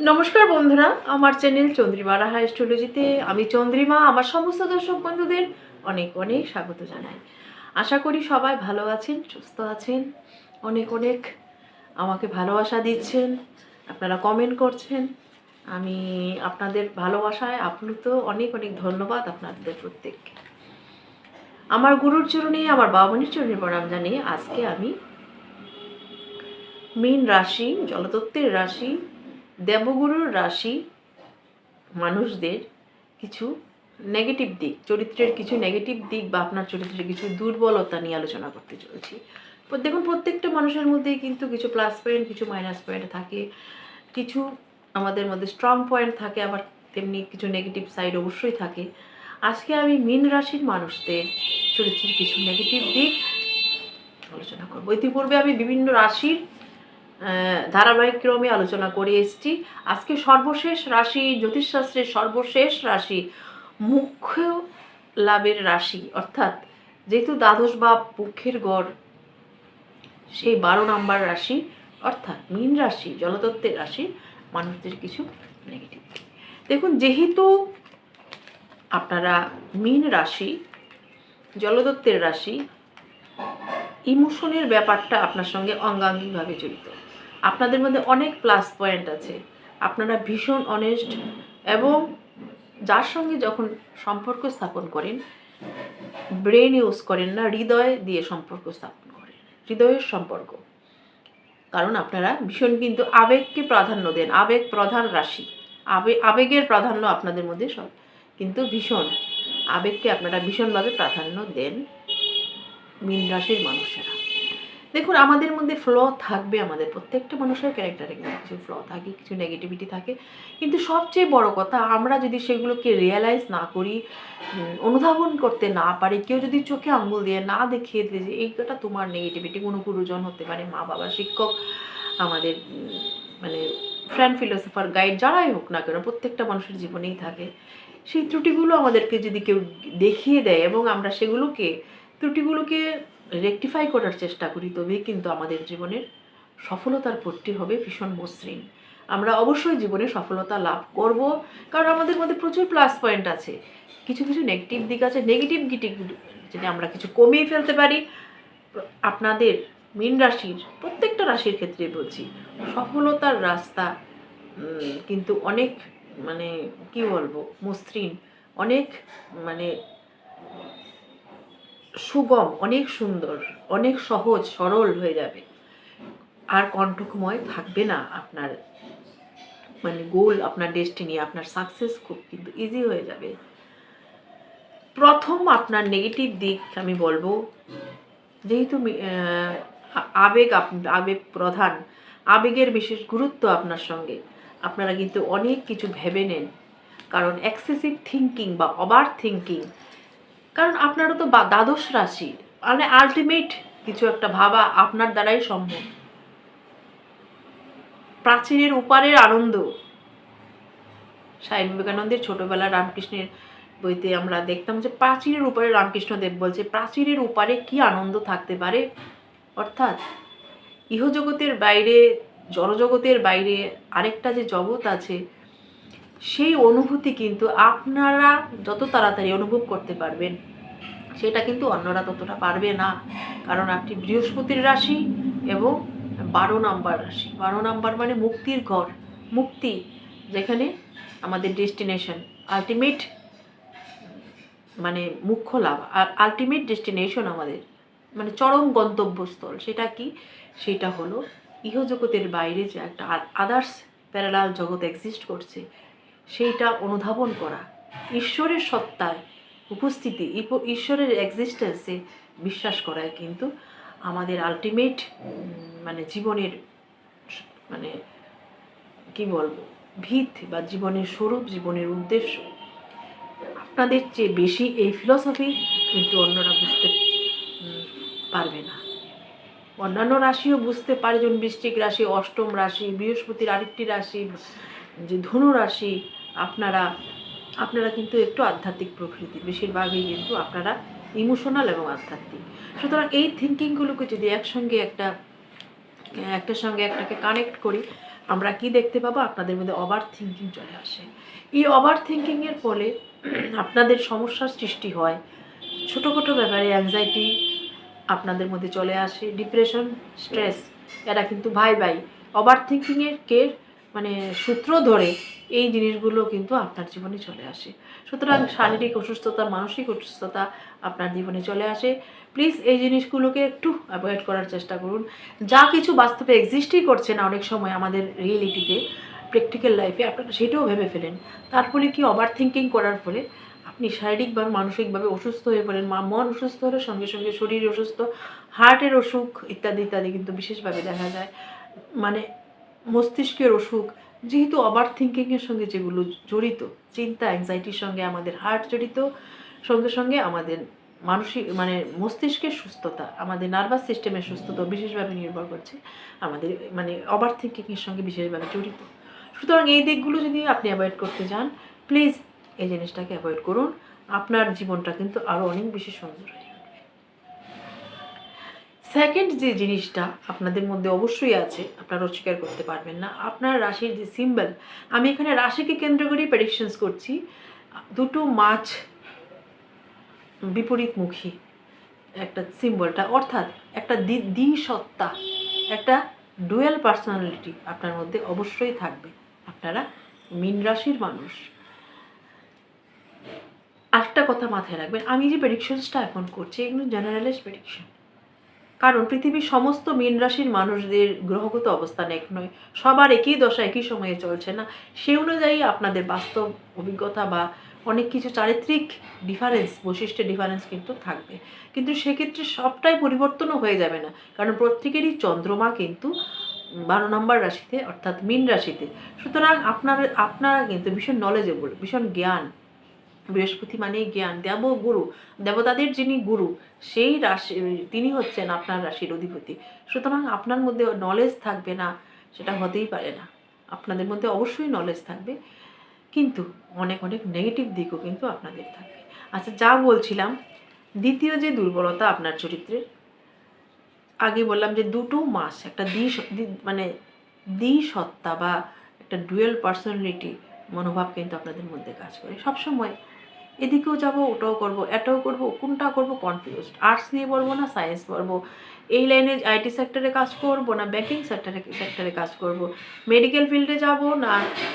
নমস্কার বন্ধুরা, আমার চ্যানেল চন্দ্রিমা রাহা অ্যাস্ট্রোলজিতে আমি চন্দ্রিমা, আমার সমস্ত দর্শক বন্ধুদের অনেক অনেক স্বাগত জানাই। আশা করি সবাই ভালো আছেন, সুস্থ আছেন, অনেক অনেক আমাকে ভালোবাসা দিচ্ছেন, আপনারা কমেন্ট করছেন। আমি আপনাদের ভালোবাসায় আপ্লুত অনেক অনেক ধন্যবাদ আপনাদের প্রত্যেককে। আমার গুরুর চরণে, আমার বাবনের চরণে প্রণাম জানিয়ে আজকে আমি মীন রাশি, জলতত্ত্বের রাশি দেবগুরুর রাশি মানুষদের কিছু নেগেটিভ দিক, চরিত্রের কিছু নেগেটিভ দিক বা আপনার চরিত্রের কিছু দুর্বলতা নিয়ে আলোচনা করতে চলেছি। দেখুন, প্রত্যেকটা মানুষের মধ্যেই কিন্তু কিছু প্লাস পয়েন্ট কিছু মাইনাস পয়েন্ট থাকে। কিছু আমাদের মধ্যে স্ট্রং পয়েন্ট থাকে, আবার তেমনি কিছু নেগেটিভ সাইড অবশ্যই থাকে। আজকে আমি মীন রাশির মানুষদের চরিত্রের কিছু নেগেটিভ দিক আলোচনা করব। ইতিপূর্বে আমি বিভিন্ন রাশির ধারাবাহিক ক্রমে আলোচনা করে এসছি। আজকে সর্বশেষ রাশি, জ্যোতিষশাস্ত্রের সর্বশেষ রাশি, মুখ্য লাভের রাশি। অর্থাৎ যেহেতু দ্বাদশ বা পক্ষের গড়, সেই বারো নাম্বার রাশি, অর্থাৎ মীন রাশি, জলতত্ত্বের রাশি, মানুষদের কিছু নেগেটিভ দেখুন, যেহেতু আপনারা মীন রাশি জলদত্তের রাশি, ইমোশনের ব্যাপারটা আপনার সঙ্গে অঙ্গাঙ্গিভাবে জড়িত। আপনাদের মধ্যে অনেক প্লাস পয়েন্ট আছে। আপনারা ভীষণ অনেস্ট এবং যার সঙ্গে যখন সম্পর্ক স্থাপন করেন ব্রেন ইউজ করেন না, হৃদয় দিয়ে সম্পর্ক স্থাপন করেন, হৃদয়ের সম্পর্ক। কারণ আপনারা ভীষণ কিন্তু আবেগকে প্রাধান্য দেন, আবেগ প্রধান রাশি। আবেগ আবেগের প্রাধান্য আপনাদের মধ্যে সব, কিন্তু ভীষণ আবেগকে আপনারা ভীষণভাবে প্রাধান্য দেন মীন রাশির মানুষেরা। দেখুন, আমাদের মধ্যে ফ্ল থাকবে আমাদের প্রত্যেকটা মানুষের ক্যারেক্টারে কিন্তু কিছু ফ্ল থাকে, কিছু নেগেটিভিটি থাকে। কিন্তু সবচেয়ে বড় কথা, আমরা যদি সেগুলোকে রিয়েলাইজ না করি অনুধাবন করতে না পারি, কেউ যদি চোখে আঙ্গুল দিয়ে না দেখিয়ে দিয়ে যে এইটা তোমার নেগেটিভিটি কোনো গুরুজন হতে পারে, মা বাবা, শিক্ষক, আমাদের মানে ফ্রেন্ড ফিলোসফার গাইড যারাই হোক না কেন, প্রত্যেকটা মানুষের জীবনেই থাকে। সেই ত্রুটিগুলো আমাদেরকে যদি কেউ দেখিয়ে দেয় এবং আমরা সেগুলোকে, ত্রুটিগুলোকে রেকটিফাই করার চেষ্টা করি, তবেই কিন্তু আমাদের জীবনের সফলতার পথটি হবে ভীষণ মসৃণ। আমরা অবশ্যই জীবনে সফলতা লাভ করব, কারণ আমাদের মধ্যে প্রচুর প্লাস পয়েন্ট আছে। কিছু কিছু নেগেটিভ দিক আছে নেগেটিভ গিটি যদি আমরা কিছু কমিয়ে ফেলতে পারি, আপনাদের মীন রাশির প্রত্যেকটা রাশির ক্ষেত্রে বলছি, সফলতার রাস্তা কিন্তু অনেক মানে কি বলব, মসৃণ, অনেক মানে সুগম, অনেক সুন্দর, অনেক সহজ, সরল হয়ে যাবে। আর কণ্ঠকময় থাকবে না আপনার মানে গোল আপনার ডেস্টিনি আপনার সাকসেস খুব কিন্তু ইজি হয়ে যাবে। প্রথম আপনার নেগেটিভ দিক আমি বলব, যেহেতু আবেগ আবেগ প্রধান, আবেগের বিশেষ গুরুত্ব আপনার সঙ্গে, আপনারা কিন্তু অনেক কিছু ভেবে নেন। কারণ এক্সেসিভ থিঙ্কিং বা ওভার থিঙ্কিং কারণ আপনারও তো দ্বাদশ রাশি। মানে আলটিমেট কিছু একটা ভাবা আপনার দ্বারাই সম্ভব। প্রাচীরের উপারের আনন্দ। স্বামী বিবেকানন্দের ছোটবেলা রামকৃষ্ণের বইতে আমরা দেখতাম যে প্রাচীরের উপরে রামকৃষ্ণদেব বলছে প্রাচীরের উপারে কি আনন্দ থাকতে পারে? অর্থাৎ ইহজগতের বাইরে, জড়জগতের বাইরে আরেকটা যে জগৎ আছে সেই অনুভূতি কিন্তু আপনারা যত তাড়াতাড়ি অনুভব করতে পারবেন, সেটা কিন্তু অন্যরা ততটা পারবে না। কারণ আপনি বৃহস্পতির রাশি এবং বারো নাম্বার রাশি। বারো নাম্বার মানে মুক্তির ঘর, মুক্তি, যেখানে আমাদের ডেস্টিনেশন আলটিমেট মানে মুখ্য লাভ, আর আলটিমেট ডেস্টিনেশন আমাদের মানে চরম গন্তব্যস্থল। সেটা কি? সেটা হলো ইহজগতের বাইরে যে একটা আদার্স প্যারালাল জগৎ এক্সিস্ট করছে সেইটা অনুধাবন করা। ঈশ্বরের সত্তায় উপস্থিতি ঈশ্বরের এক্সিস্টেন্সে বিশ্বাস করায় কিন্তু আমাদের আলটিমেট মানে জীবনের মানে কি বলব, ভিত বা জীবনের স্বরূপ, জীবনের উদ্দেশ্য। আপনাদের চেয়ে বেশি এই ফিলসফি কিন্তু অন্যরা বুঝতে পারবে না। অন্যান্য রাশিও বুঝতে পারে, যেমন বৃশ্চিক রাশি, অষ্টম রাশি, বৃহস্পতির আরেকটি রাশি যে ধনুরাশি আপনারা আপনারা কিন্তু একটু আধ্যাত্মিক প্রকৃতির। বেশিরভাগই কিন্তু আপনারা ইমোশনাল এবং আধ্যাত্মিক। সুতরাং এই থিঙ্কিংগুলোকে যদি একসঙ্গে একটা, একটার সঙ্গে একটাকে কানেক্ট করি, আমরা কি দেখতে পাবো? আপনাদের মধ্যে ওভার থিঙ্কিং চলে আসে। এই ওভার থিঙ্কিংয়ের ফলে আপনাদের সমস্যার সৃষ্টি হয়। ছোটোখাটো ব্যাপারে অ্যাংজাইটি আপনাদের মধ্যে চলে আসে। ডিপ্রেশন স্ট্রেস এরা কিন্তু ভাই ভাই ওভার থিঙ্কিংয়ের কে মানে সূত্র ধরে এই জিনিসগুলো কিন্তু আপনার জীবনে চলে আসে। সুতরাং শারীরিক অসুস্থতা মানসিক অসুস্থতা আপনার জীবনে চলে আসে। প্লিজ এই জিনিসগুলোকে একটু অ্যাভয়েড করার চেষ্টা করুন। যা কিছু বাস্তবে এক্সিস্টই করছে না অনেক সময় আমাদের রিয়েলিটিতে প্র্যাকটিক্যাল লাইফে আপনারা সেটাও ভেবে ফেলেন। তার ফলে কি ওভার থিঙ্কিং করার ফলে আপনি শারীরিকভাবে মানসিকভাবে অসুস্থ হয়ে পড়েন মা মন অসুস্থ হলে সঙ্গে সঙ্গে শরীর অসুস্থ হার্টের অসুখ ইত্যাদি ইত্যাদি কিন্তু বিশেষভাবে দেখা যায়। মানে মস্তিষ্কের অসুখ, যেহেতু ওভার থিঙ্কিংয়ের সঙ্গে যেগুলো জড়িত, চিন্তা অ্যাংজাইটির সঙ্গে আমাদের হার্ট জড়িত, সঙ্গে সঙ্গে আমাদের মানসিক মানে মস্তিষ্কের সুস্থতা, আমাদের নার্ভাস সিস্টেমের সুস্থতা বিশেষভাবে নির্ভর করছে, আমাদের মানে ওভার থিঙ্কিংয়ের সঙ্গে বিশেষভাবে জড়িত। সুতরাং এই দিকগুলো যদি আপনি অ্যাভয়েড করতে যান প্লিজ এই জিনিসটাকে অ্যাভয়েড করুন, আপনার জীবনটা কিন্তু আরও অনেক বেশি সুন্দর হয়ে সেকেন্ড যে জিনিসটা আপনাদের মধ্যে অবশ্যই আছে আপনারা অস্বীকার করতে পারবেন না, আপনার রাশির যে সিম্বল আমি এখানে রাশিকে কেন্দ্র করেই প্রেডিকশনস করছি। দুটো মাছ বিপরীতমুখী, একটা সিম্বলটা অর্থাৎ একটা দ্বি সত্তা একটা ডুয়েল পার্সোনালিটি আপনার মধ্যে অবশ্যই থাকবে। আপনারা মীন রাশির মানুষ। আরেকটা কথা মাথায় রাখবেন, আমি যে প্রেডিকশনসটা এখন করছি, এগুলো জেনারেলাইজ প্রেডিকশন কারণ পৃথিবীর সমস্ত মীন রাশির মানুষদের গ্রহগত অবস্থান এক নয়, সবার একই দশা, একই সময়ে চলছে না। সে অনুযায়ী আপনাদের বাস্তব অভিজ্ঞতা বা অনেক কিছু চারিত্রিক ডিফারেন্স বৈশিষ্ট্যের ডিফারেন্স কিন্তু থাকবে। কিন্তু সেক্ষেত্রে সবটাই পরিবর্তনও হয়ে যাবে না। কারণ প্রত্যেকেরই চন্দ্রমা কিন্তু বারো নম্বর রাশিতে, অর্থাৎ মীন রাশিতে। সুতরাং আপনার, আপনারা কিন্তু ভীষণ নলেজেবল ভীষণ জ্ঞান বৃহস্পতি মানে জ্ঞান, দেব গুরু। দেবতাদের যিনি গুরু, সেই রাশি তিনি হচ্ছেন আপনার রাশির অধিপতি। সুতরাং আপনার মধ্যে নলেজ থাকবে না, সেটা হতেই পারে না। আপনাদের মধ্যে অবশ্যই নলেজ থাকবে। কিন্তু অনেক অনেক নেগেটিভ দিকও কিন্তু আপনাদের থাকবে। আচ্ছা যা বলছিলাম, দ্বিতীয় যে দুর্বলতা আপনার চরিত্রের, আগে বললাম যে দুটো মাস, একটা দ্বি মানে দ্বি সত্তা বা একটা ডুয়েল পার্সোনালিটি মনোভাব কিন্তু আপনাদের মধ্যে কাজ করে। সবসময় এদিকেও যাব, ওটাও করব, এটাও করব, কোনটা করব কনফিউজ আর্টস নিয়ে পড়ব না সায়েন্স পড়ব। এই লাইনে আইটি সেক্টরে কাজ করব না ব্যাংকিং সেক্টরে সেক্টরে কাজ করব। মেডিকেল ফিল্ডে যাব না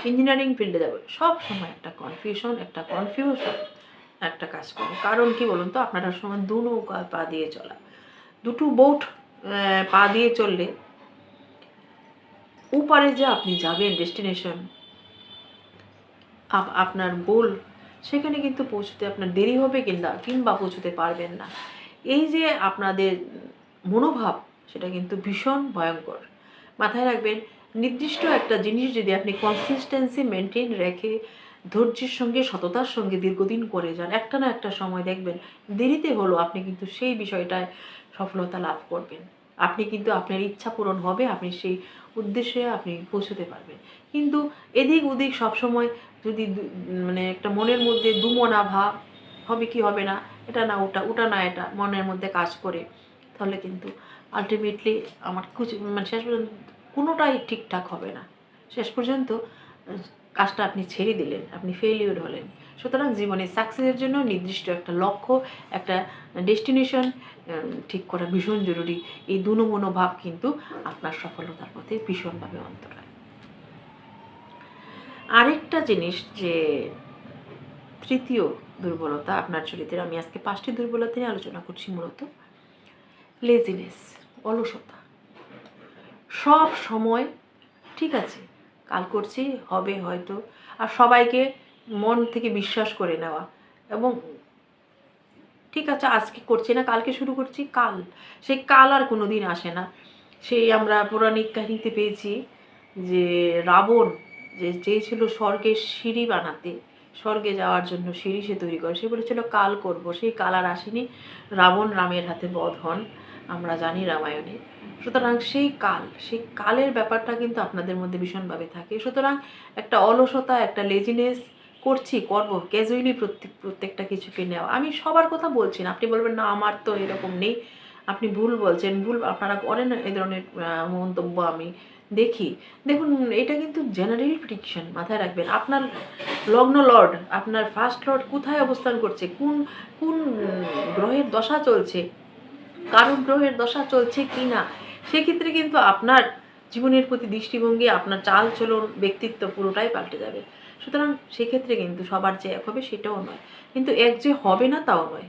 ইঞ্জিনিয়ারিং ফিল্ডে যাব। সব সময় একটা কনফিউশন একটা কনফিউশন একটা কাজ করে কারণ কি বলুন তো, আপনারা সময় দু নৌকা পা দিয়ে চলা। দুটো বোট পা দিয়ে চললে ওপারে যে আপনি যাবেন ডেস্টিনেশন আপনার গোল সেখানে কিন্তু পৌঁছতে আপনার দেরি হবে কিংবা কিংবা পৌঁছতে পারবেন না। এই যে আপনাদের মনোভাব, সেটা কিন্তু ভীষণ ভয়ঙ্কর। মাথায় রাখবেন, নির্দিষ্ট একটা জিনিস যদি আপনি কনসিস্টেন্সি মেনটেন রেখে ধৈর্যের সঙ্গে, সততার সঙ্গে দীর্ঘদিন করে যান, একটা না একটা সময় দেখবেন দেরিতে হলো আপনি কিন্তু সেই বিষয়টায় সফলতা লাভ করবেন। আপনি কিন্তু আপনার ইচ্ছা পূরণ হবে, আপনি সেই উদ্দেশ্যে আপনি পৌঁছতে পারবেন। কিন্তু এদিক ওদিক সবসময় যদি মানে একটা মনের মধ্যে দুমনা ভাব, হবে কি হবে না, এটা না, ওটা ওটা না, এটা মনের মধ্যে কাজ করে, তাহলে কিন্তু আলটিমেটলি আমার কিছু মানে শেষ পর্যন্ত কোনোটাই ঠিকঠাক হবে না। শেষ পর্যন্ত, কাজটা আপনি ছেড়ে দিলেন, আপনি ফেলিওর হলেন। সুতরাং জীবনে সাকসেসের জন্য নির্দিষ্ট একটা লক্ষ্য, একটা ডেস্টিনেশন ঠিক করা ভীষণ জরুরি। এই দুনো মনোভাব কিন্তু আপনার সফলতার পথে ভীষণভাবে অন্তরায়। আরেকটা জিনিস যে তৃতীয় দুর্বলতা আপনার চরিত্রের, আমি আজকে পাঁচটি দুর্বলতা নিয়ে আলোচনা করছি মূলত লেজিনেস অলসতা। সব সময়, ঠিক আছে, কাল করছি, হবে হয়তো, আর সবাইকে মন থেকে বিশ্বাস করে নেওয়া এবং ঠিক আছে, আজকে করছি না, কালকে শুরু করছি, কাল। সেই কাল আর কোনো দিন আসে না। সেই আমরা পৌরাণিক কাহিনীতে পেয়েছি যে রাবণ যে চেয়েছিল স্বর্গের সিঁড়ি বানাতে, স্বর্গে যাওয়ার জন্য সিঁড়ি সে তৈরি করে, সে বলেছিল, কাল করব। সেই কাল আর আসেনি। রাবণ রামের হাতে বধ হন, আমরা জানি রামায়ণে। সুতরাং সেই কাল, সেই কালের ব্যাপারটা কিন্তু আপনাদের মধ্যে ভীষণভাবে থাকে। সুতরাং একটা অলসতা, একটা লেজিনেস করছি, করব ক্যাজুয়ালি প্রত্যেক, প্রত্যেকটা কিছুকে নেওয়া। আমি সবার কথা বলছি না, আপনি বলবেন, না, আমার তো এরকম নেই। আপনি ভুল বলছেন, ভুল, আপনারা করেন এই ধরনের মন্তব্য আমি দেখি। দেখুন, এটা কিন্তু জেনারেল প্রিডিকশন মাথায় রাখবেন। আপনার লগ্ন লর্ড, আপনার ফার্স্ট লর্ড কোথায় অবস্থান করছে? কোন কোন গ্রহের দশা চলছে? কারণ গ্রহের দশা চলছে কি না সেক্ষেত্রে কিন্তু আপনার জীবনের প্রতি দৃষ্টিভঙ্গি, আপনার চাল চলন ব্যক্তিত্ব পুরোটাই পাল্টে যাবে। সুতরাং সেক্ষেত্রে কিন্তু সবার যে এক হবে সেটাও নয়। কিন্তু এক যে হবে না, তাও নয়।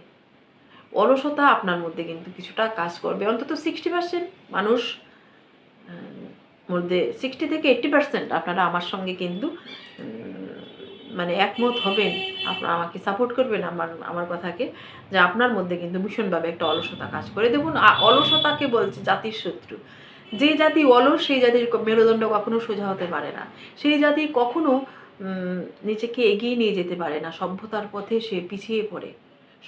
অলসতা আপনার মধ্যে কিন্তু কিছুটা কাজ করবে। অন্তত সিক্সটি পার্সেন্ট মানুষ মধ্যে সিক্সটি থেকে এইট্টি পার্সেন্ট আপনারা আমার সঙ্গে কিন্তু মানে একমত হবেন। আপনারা আমাকে সাপোর্ট করবেন আমার আমার কথাকে, যে আপনার মধ্যে কিন্তু ভীষণভাবে একটা অলসতা কাজ করে। দেখুন অলসতাকে বলছে জাতির শত্রু। যে জাতি অলস, সেই জাতির মেরুদণ্ড কখনো সোজা হতে পারে না। সেই জাতি কখনো নিজেকে এগিয়ে নিয়ে যেতে পারে না। সভ্যতার পথে সে পিছিয়ে পড়ে।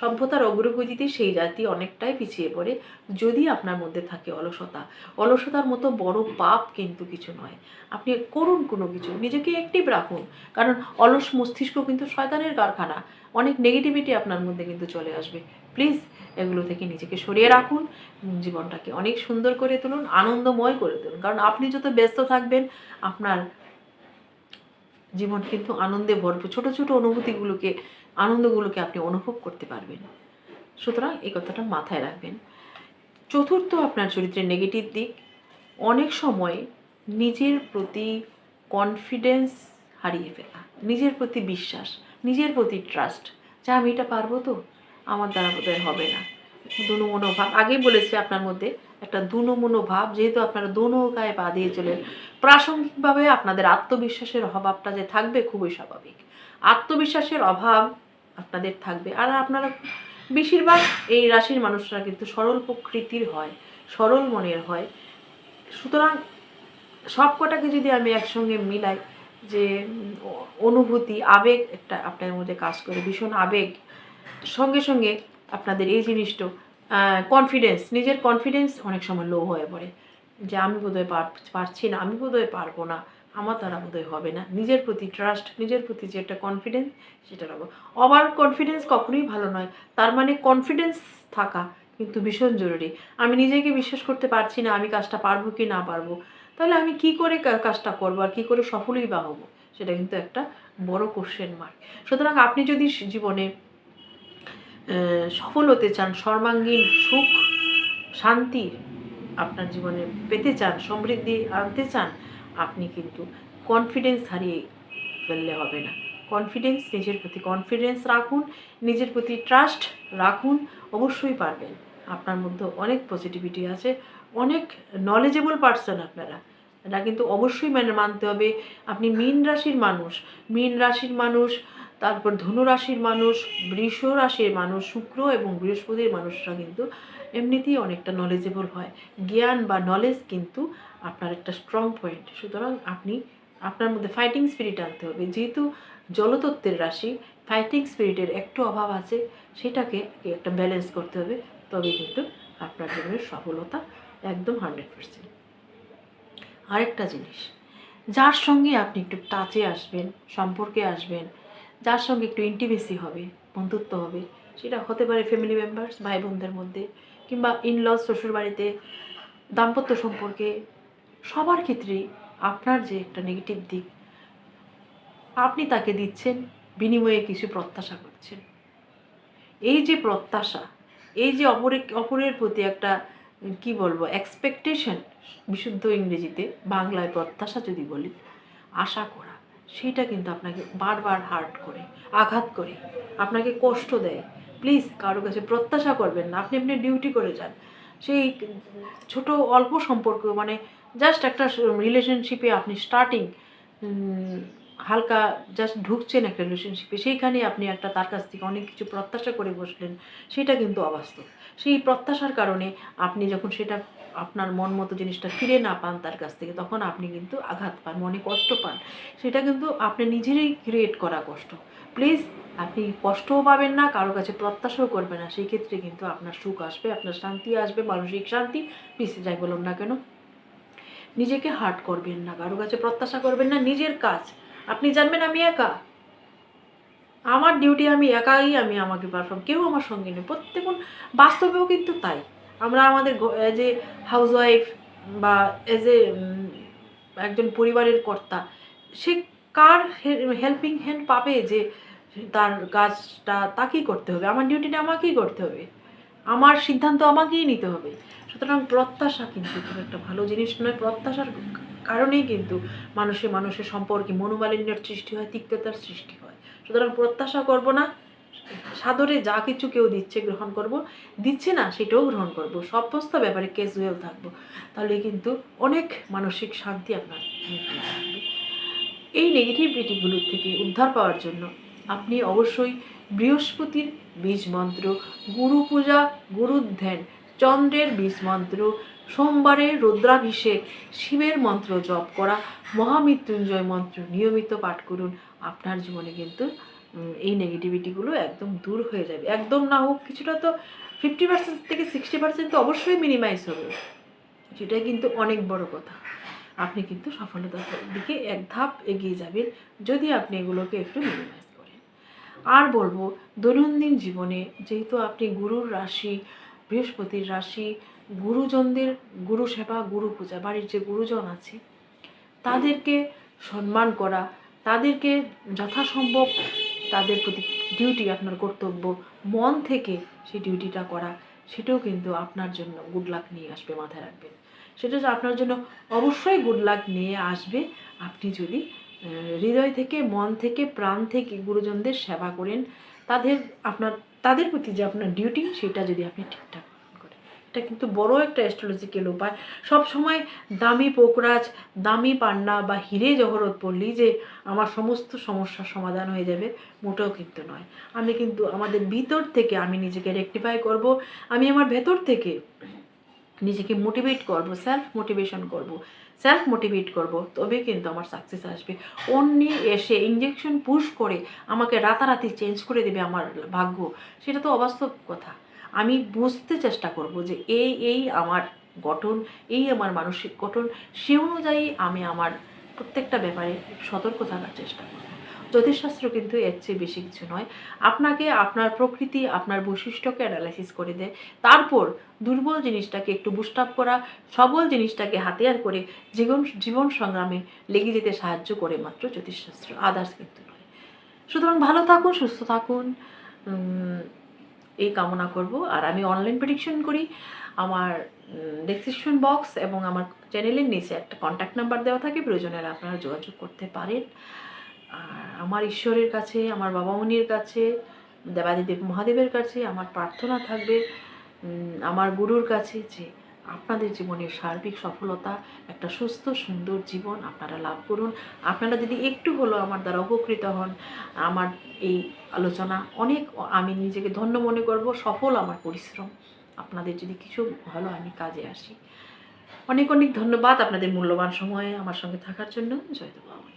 সভ্যতার অগ্রগতিতে সেই জাতি অনেকটাই পিছিয়ে পড়ে যদি আপনার মধ্যে থাকে অলসতা। অলসতার মতো বড় পাপ কিন্তু কিছু নয়। আপনি করুন কোনো কিছু, নিজেকে অ্যাক্টিভ রাখুন। কারণ অলস মস্তিষ্ক কিন্তু শয়তানের কারখানা। অনেক নেগেটিভিটি আপনার মধ্যে কিন্তু চলে আসবে। প্লিজ এগুলো থেকে নিজেকে সরিয়ে রাখুন, জীবনটাকে অনেক সুন্দর করে তুলুন, আনন্দময় করে তুলুন। কারণ আপনি যত ব্যস্ত থাকবেন, আপনার জীবন কিন্তু আনন্দে ভরপুর ছোট ছোট অনুভূতিগুলোকে আনন্দগুলোকে আপনি অনুভব করতে পারবেন। সুতরাং এই কথাটা মাথায় রাখবেন। চতুর্থ আপনার চরিত্রের নেগেটিভ দিক, অনেক সময় নিজের প্রতি কনফিডেন্স হারিয়ে ফেলা, নিজের প্রতি বিশ্বাস, নিজের প্রতি ট্রাস্ট যে আমি এটা পারব তো, আমার দ্বারা বোধহয় হবে না। দুনমনো ভাব, আগেই বলেছি আপনার মধ্যে একটা দুনমনো ভাব, যেহেতু আপনারা দোনৌকায় পা দিয়ে চলেন, প্রাসঙ্গিকভাবে আপনাদের আত্মবিশ্বাসের অভাবটা যে থাকবে খুবই স্বাভাবিক। আত্মবিশ্বাসের অভাব আপনাদের থাকবে। আর আপনারা বেশিরভাগ এই রাশির মানুষরা কিন্তু সরল প্রকৃতির হয়, সরল মনের হয়। সুতরাং সব কটাকে যদি আমি একসঙ্গে মিলাই যে অনুভূতি, আবেগ একটা আপনার মধ্যে কাজ করে, ভীষণ আবেগ, সঙ্গে সঙ্গে আপনাদের এই জিনিসটা কনফিডেন্স নিজের কনফিডেন্স অনেক সময় লো হয়ে পড়ে। যে আমি বোধহয় পার- পারছি না, আমি বোধহয় পারব না। আমার দ্বারা বোধহয় হবে না। নিজের প্রতি ট্রাস্ট নিজের প্রতি যে একটা কনফিডেন্স সেটা রাখব। ওভার কনফিডেন্স কখনোই ভালো নয়। তার মানে কনফিডেন্স থাকা কিন্তু ভীষণ জরুরি। আমি নিজেকে বিশ্বাস করতে পারছি না, আমি কাজটা পারব কি না পারব। তাহলে আমি কি করে কাজটা করব আর কী করে সফলই বা হব? সেটা কিন্তু একটা বড় কোশ্চেন মার্ক সুতরাং আপনি যদি জীবনে সফল হতে চান, সর্বাঙ্গীন সুখ, শান্তি আপনার জীবনে পেতে চান, সমৃদ্ধি আনতে চান আপনি কিন্তু কনফিডেন্স হারিয়ে ফেললে হবে না। কনফিডেন্স নিজের প্রতি কনফিডেন্স রাখুন, নিজের প্রতি ট্রাস্ট রাখুন, অবশ্যই পারবেন। আপনার মধ্যে অনেক পজিটিভিটি আছে, অনেক নলেজেবল পার্সন আপনারা। এটা কিন্তু অবশ্যই মানে মানতে হবে। আপনি মীন রাশির মানুষ, মীন রাশির মানুষ তারপর ধনু রাশির মানুষ বৃষ রাশির মানুষ, শুক্র এবং বৃহস্পতির মানুষরা কিন্তু এমনিতেই অনেকটা নলেজেবল হয়। জ্ঞান বা নলেজ কিন্তু আপনার একটা স্ট্রং পয়েন্ট সুতরাং আপনি, আপনার মধ্যে ফাইটিং স্পিরিট আনতে হবে। যেহেতু জলতত্ত্বের রাশি ফাইটিং স্পিরিটের একটু অভাব আছে, সেটাকে একটা ব্যালেন্স করতে হবে। তবে কিন্তু আপনার জীবনের সফলতা একদম হান্ড্রেড পার্সেন্ট আরেকটা জিনিস, যার সঙ্গে আপনি একটু টাচে আসবেন, সম্পর্কে আসবেন যার সঙ্গে একটু ইন্টিমেসি হবে, বন্ধুত্ব হবে, সেটা হতে পারে ফ্যামিলি মেম্বার্স ভাই বোনদের মধ্যে, কিংবা ইনলস শ্বশুরবাড়িতে দাম্পত্য সম্পর্কে, সবার ক্ষেত্রেই আপনার যে একটা নেগেটিভ দিক, আপনি তাকে দিচ্ছেন, বিনিময়ে কিছু প্রত্যাশা করছেন। এই যে প্রত্যাশা, এই যে অপরের অপরের প্রতি একটা, কি বলব এক্সপেকটেশন বিশুদ্ধ ইংরেজিতে বাংলায় প্রত্যাশা যদি বলি, আশা করা। সেটা কিন্তু আপনাকে বারবার হার্ট করে, আঘাত করে, আপনাকে কষ্ট দেয়। প্লিজ কারও কাছে প্রত্যাশা করবেন না, আপনি আপনি ডিউটি করে যান। সেই ছোট অল্প সম্পর্ক মানে জাস্ট একটা রিলেশনশিপে আপনি স্টার্টিং হালকা জাস্ট ঢুকছেন একটা রিলেশনশিপে সেইখানে আপনি একটা তার কাছ থেকে অনেক কিছু প্রত্যাশা করে বসলেন, সেটা কিন্তু অবাস্তব। সেই প্রত্যাশার কারণে আপনি যখন সেটা আপনার মন মতো জিনিসটা ফিরে না পান তার কাছ থেকে, তখন আপনি কিন্তু আঘাত পান, মনে কষ্ট পান। সেটা কিন্তু আপনি নিজেরই ক্রিয়েট করা কষ্ট। প্লিজ আপনি কষ্টও পাবেন না, কারও কাছে প্রত্যাশাও করবেন না। সেই ক্ষেত্রে কিন্তু আপনার সুখ আসবে, আপনার শান্তি আসবে, মানসিক শান্তি পিছিয়ে যাই বলুন না কেন। নিজেকে হার্ট করবেন না, কারও কাছে প্রত্যাশা করবেন না, নিজের কাজ। আপনি জানবেন আমি একা। আমার ডিউটি আমি একাই, আমি আমাকে পারফর্ম কেউ আমার সঙ্গে নেই। প্রত্যেক বাস্তবেও কিন্তু তাই। আমরা আমাদের এজ এ হাউসওয়াইফ বা এজ এ একজন পরিবারের কর্তা, সে কার হেল্পিং হ্যান্ড পাবে যে তার কাজটা তাকেই করতে হবে? আমার ডিউটিটা আমাকেই করতে হবে। আমার সিদ্ধান্ত আমাকেই নিতে হবে। সুতরাং প্রত্যাশা কিন্তু খুব একটা ভালো জিনিস নয়। প্রত্যাশার কারণেই কিন্তু মানুষে মানুষের সম্পর্কে মনোমালিন্যের সৃষ্টি হয়, তিক্ততার সৃষ্টি হয়। সুতরাং প্রত্যাশা করব না। সাদরে যা কিছু কেউ দিচ্ছে গ্রহণ করব, দিচ্ছে না সেটাও গ্রহণ করব, সমস্ত ব্যাপারে ক্যাজুয়াল থাকব তাহলে কিন্তু অনেক মানসিক শান্তি আপনার। এই নেগেটিভিটিগুলোর থেকে উদ্ধার পাওয়ার জন্য আপনি অবশ্যই বৃহস্পতির বীজ মন্ত্র, গুরু পূজা গুরু ধ্যান, চন্দ্রের বীজ মন্ত্র, সোমবারে রুদ্রাভিষেক, শিবের মন্ত্র জপ করা, মহামৃত্যুঞ্জয় মন্ত্র নিয়মিত পাঠ করুন আপনার জীবনে কিন্তু এই নেগেটিভিটিগুলো একদম দূর হয়ে যাবে। একদম না হোক, কিছুটা তো ফিফটি পার্সেন্ট থেকে সিক্সটি পার্সেন্ট তো অবশ্যই মিনিমাইজ হবে। সেটা কিন্তু অনেক বড় কথা। আপনি কিন্তু সফলতার দিকে এক ধাপ এগিয়ে যাবেন, যদি আপনি এগুলোকে একটু মিনিমাইজ করেন। আর বলব, দৈনন্দিন জীবনে যেহেতু আপনি গুরুর রাশি, বৃহস্পতির রাশি, গুরুজনদের গুরু সেবা, গুরু পূজা, বাড়ির যে গুরুজন আছে, তাদেরকে সম্মান করা, তাদেরকে যথাসম্ভব তাদের প্রতি ডিউটি আপনার কর্তব্য, মন থেকে সেই ডিউটিটা করা, সেটাও কিন্তু আপনার জন্য গুড লাক নিয়ে আসবে, মাথায় রাখবেন। সেটা আপনার জন্য অবশ্যই গুড লাক নিয়ে আসবে, আপনি যদি হৃদয় থেকে, মন থেকে, প্রাণ থেকে গুরুজনদের সেবা করেন, তাদের আপনার, তাদের প্রতি যে আপনার ডিউটি সেটা যদি আপনি ঠিকঠাক এটা কিন্তু বড় একটা অ্যাস্ট্রোলজিক্যাল উপায়। সব সময় দামি পোকরাজ, দামি পান্না বা হিরে জহরত পড়লেই যে আমার সমস্ত সমস্যার সমাধান হয়ে যাবে, মোটেও কিন্তু নয়। আমি কিন্তু আমাদের ভিতর থেকে আমি নিজেকে রেকটিফাই করব, আমি আমার ভেতর থেকে নিজেকে মোটিভেট করব সেলফ মোটিভেশন করব সেলফ মোটিভেট করব তবে কিন্তু আমার সাকসেস আসবে। অন্যে এসে ইঞ্জেকশন পুশ করে আমাকে রাতারাতি চেঞ্জ করে দেবে আমার ভাগ্য, সেটা তো অবাস্তব কথা। আমি বুঝতে চেষ্টা করব যে এই এই আমার গঠন, এই আমার মানসিক গঠন, সে অনুযায়ী আমি আমার প্রত্যেকটা ব্যাপারে সতর্ক থাকার চেষ্টা করব। জ্যোতিষশাস্ত্র কিন্তু এর চেয়ে বেশি কিছু নয়। আপনাকে আপনার প্রকৃতি, আপনার বৈশিষ্ট্যকে অ্যানালাইসিস করে দেয়। তারপর দুর্বল জিনিসটাকে একটু বুস্ট আপ করা, সবল জিনিসটাকে হাতিয়ার করে জীবন জীবন সংগ্রামে লেগে যেতে সাহায্য করে মাত্র জ্যোতিষশাস্ত্র। আদার্স কিন্তু নয়। সুতরাং ভালো থাকুন, সুস্থ থাকুন। এই কামনা করব। আর আমি অনলাইন প্রেডিকশন করি। আমার ডিসক্রিপশন বক্স এবং আমার চ্যানেলের নিচে একটা কন্ট্যাক্ট নাম্বার দেওয়া থাকে। প্রয়োজনে আপনারা যোগাযোগ করতে পারেন। আর আমার ঈশ্বরের কাছে, আমার বাবা মনির কাছে, দেবাদিদেব মহাদেবের কাছে আমার প্রার্থনা থাকবে। আমার গুরুর কাছে যে আপনাদের জীবনের সার্বিক সফলতা, একটা সুস্থ, সুন্দর জীবন আপনারা লাভ করুন। আপনারা যদি একটু হলেও আমার দ্বারা উপকৃত হন, আমার এই আলোচনা অনেক, আমি নিজেকে ধন্য মনে করব, সফল আমার পরিশ্রম। আপনাদের যদি কিছু ভালো আমি কাজে আসি। অনেক অনেক ধন্যবাদ আপনাদের মূল্যবান সময়ে আমার সঙ্গে থাকার জন্য। জয় বাবা।